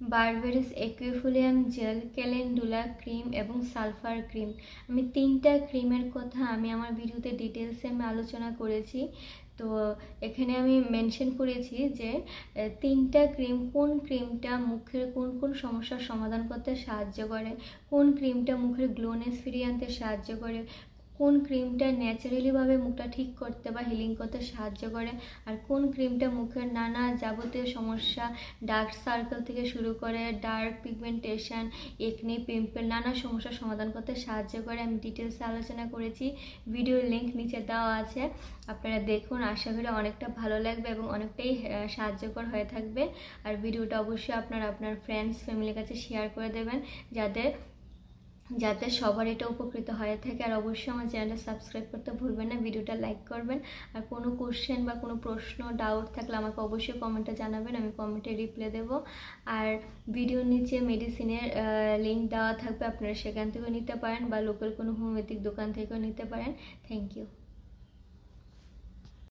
Berberis aquifolium gel, calendula cream এবং sulphur cream. আমি তিনটা ক্রিমের কথা আমি আমার ভিডিওতে ডিটেলসে আমি আলোচনা করেছি। তো এখানে আমি মেনশন করেছি যে তিনটা ক্রিম কোন ক্রিমটা মুখের কোন কোন সমস্যার সমাধান করতে সাহায্য করে, কোন ক্রিমটা মুখের গ্লোনেস ফিরিয়ে আনতে সাহায্য করে কোন ক্রিমটা ন্যাচারালিভাবে মুখটা ঠিক করতে বা হিলিং করতে সাহায্য করে আর কোন ক্রিমটা মুখের নানা যাবতীয় সমস্যা ডার্ক সার্কেল থেকে শুরু করে ডার্ক পিগমেন্টেশন একনি পিম্পল নানা সমস্যার সমাধান করতে সাহায্য করে। আমি ডিটেলসে আলোচনা করেছি ভিডিওর লিঙ্ক নিচে দেওয়া আছে। আপনারা দেখুন, আশা করি অনেকটা ভালো লাগবে এবং অনেকটাই সাহায্যকর হয়ে থাকবে। আর ভিডিওটা অবশ্যই আপনারা আপনার ফ্রেন্ডস ফ্যামিলির কাছে শেয়ার করে দেবেন যাদের যাতে সবার এটা উপকৃত হয়ে থাকে। আর অবশ্যই আমার চ্যানেলটা সাবস্ক্রাইব করতে ভুলবেন না, ভিডিওটা লাইক করবেন। আর কোনো কোশ্চেন বা কোনো প্রশ্ন ডাউট থাকলে আমাকে অবশ্যই কমেন্টে জানাবেন, আমি কমেন্টে রিপ্লে দেবো। আর ভিডিওর নিচে মেডিসিনের লিঙ্ক দেওয়া থাকবে, আপনারা সেখান থেকেও নিতে পারেন বা লোকাল কোনো হোমিওপ্যাথিক দোকান থেকেও নিতে পারেন। Thank you